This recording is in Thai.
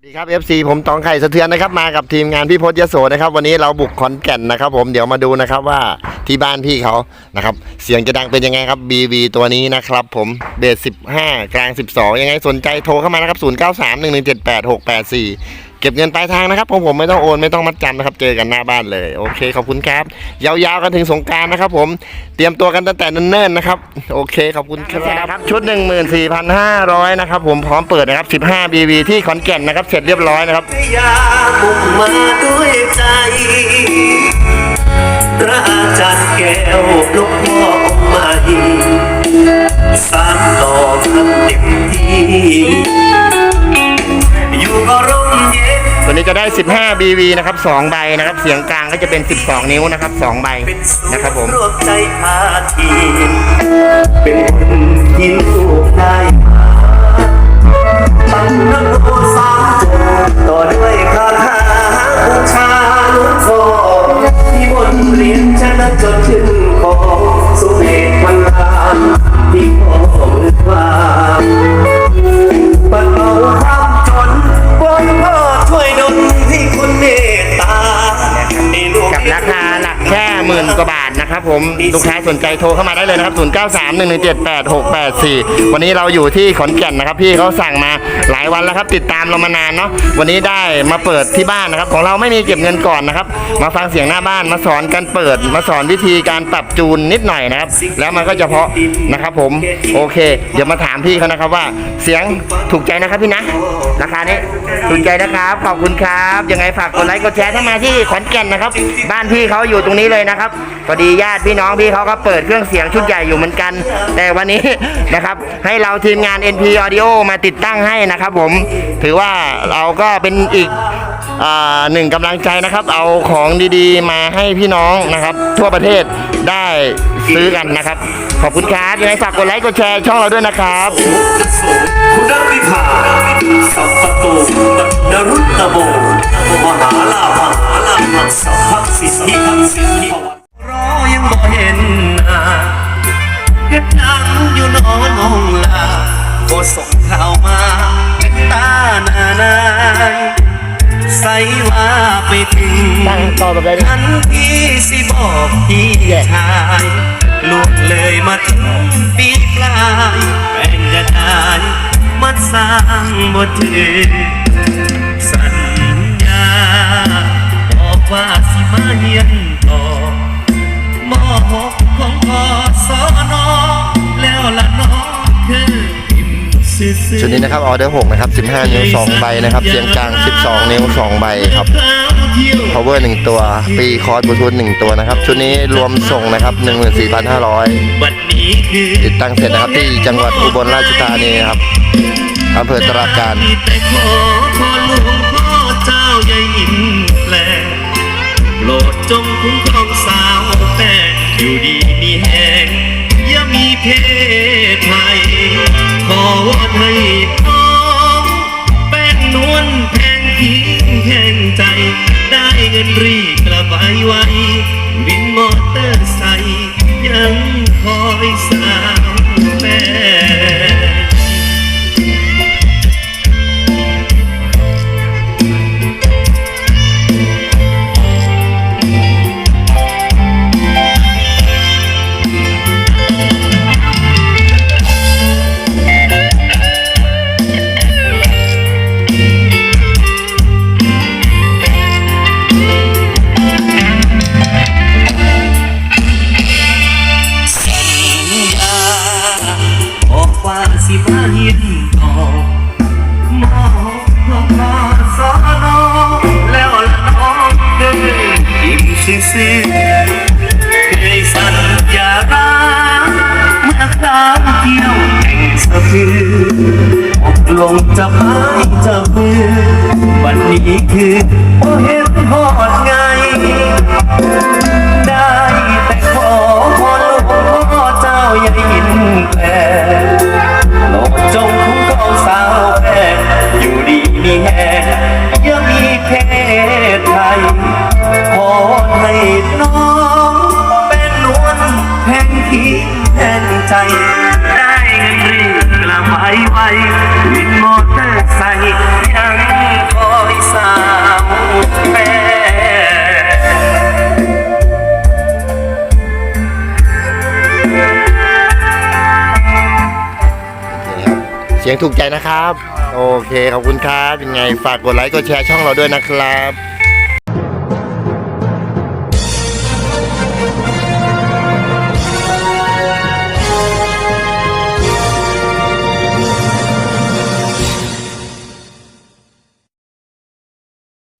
สวัสดีครับ FC ผมตองไข่สะเทือนนะครับมากับทีมงานพี่พจน์ยโสนะครับ วันนี้เราบุกขอนแก่นนะครับ ผมเดี๋ยวมาดูนะครับว่าที่บ้านพี่เขานะครับ เสียงจะดังเป็นยังไงครับ BV ตัวนี้นะครับ ผมเบส15 กลาง 12 ยังไงสนใจโทรเข้ามานะครับ 0931178684 เก็บเงินปลายทางนะครับผมผมไม่ต้องโอนไม่ต้องมัดจำนะครับ เจอกันหน้าบ้านเลยโอเคขอบคุณครับ ยาวๆกันถึงสงการนะครับ ผมเตรียมตัวกันตั้งแต่เนิ่นๆนะครับ โอเคขอบคุณครับชุด 14,500นะครับผมพร้อมเปิดนะครับ 15 BV ที่ขอนแก่นนะครับ เสร็จเรียบร้อยนะครับยามุ่งมาด้วยใจพระอาจารย์แก้วลวงพ่อองค์ใหม่สามต่อทำเต็มที่ นี้จะได้ 15 BV นะครับ2ใบนะครับ เสียงกลางก็จะเป็น 12 นิ้วนะครับ2ใบนะครับผม เป็นคนที่ลูกได้ ผมลูกค้าสนใจโทรเข้ามาได้เลยนะครับ 0931178684 วันนี้เราอยู่ที่ขอนแก่นนะครับ พี่เขาสั่งมาหลายวันแล้วครับ ติดตามเรามานานเนาะวันนี้ได้มาเปิดที่บ้านนะครับ ของเราไม่มีเก็บเงินก่อนนะครับ มาฟังเสียงหน้าบ้านมาสอนการเปิด มาสอนวิธีการปรับจูนนิดหน่อยนะครับ แล้วมันก็จะเพาะนะครับ ผมโอเค เดี๋ยวมาถามพี่เขานะครับว่าเสียงถูกใจนะครับพี่นะราคานี้ถูกใจนะครับขอบคุณครับยังไงฝากกดไลค์กดแชร์ถ้ามาที่ขอนแก่นนะครับ บ้านพี่เขาอยู่ตรงนี้เลยนะครับพอดีญาติพี่น้องพี่เขาก็เปิดเครื่องเสียงชุดใหญ่อยู่เหมือนกัน แต่วันนี้นะครับให้เราทีมงาน NP Audio มาติดตั้งให้นะครับ ผมถือว่าเราก็เป็นอีกอหนึ่งกำลังใจนะครับ เอาของดีๆ มาให้พี่น้องนะครับ ทั่วประเทศได้ซื้อกันนะครับ ขอบคุณครับยังไงฝากกดไลค์กดแชร์ช่องเราด้วยนะครับคุณวิภาสัพพโตนรุตตโมมหาลาภมหาลาภสั ว่าไปถึงตั้งต่อแบบไหนดิทันทีสิบอกพี่ชายล่วงเลยมาถึงปีปลายแฟนจะได้มาสร้างบทเรียน ชุดนี้นะครับออเดอร์6นะครับ 15 นิ้ว 2 ใบนะครับเสียงกลาง 12 นิ้ว 2 ใบครับ power 1 ตัว ปีคอร์สบลูทูธ1ตัวนะครับ ชุดนี้รวมส่งนะครับ 14,500วันนี้คือติดตั้งเสร็จนะครับที่จังหวัดอุบลราชธานีนะครับอำเภอตราการแต่ขอพอหลวงพ่อเจ้าใหญ่อินแปลงโปรดจงคุ้มครองสาวแป้งอยู่ดีมีแหงอย่ามีเพศภัยขอ วอนให้น้องแป้งนวลแพงทิ้งแห่งใจ ได้เงินรีบกระบายไววินมอเตอร์ไซค์ยังคอยสาวแม่ ลงจะพายจะมือวันนี้คือโอเห็นหอดไง เสียงถูกใจนะครับ โอเคขอบคุณครับยังไงฝากกดไลค์กดแชร์ช่องเราด้วยนะครับ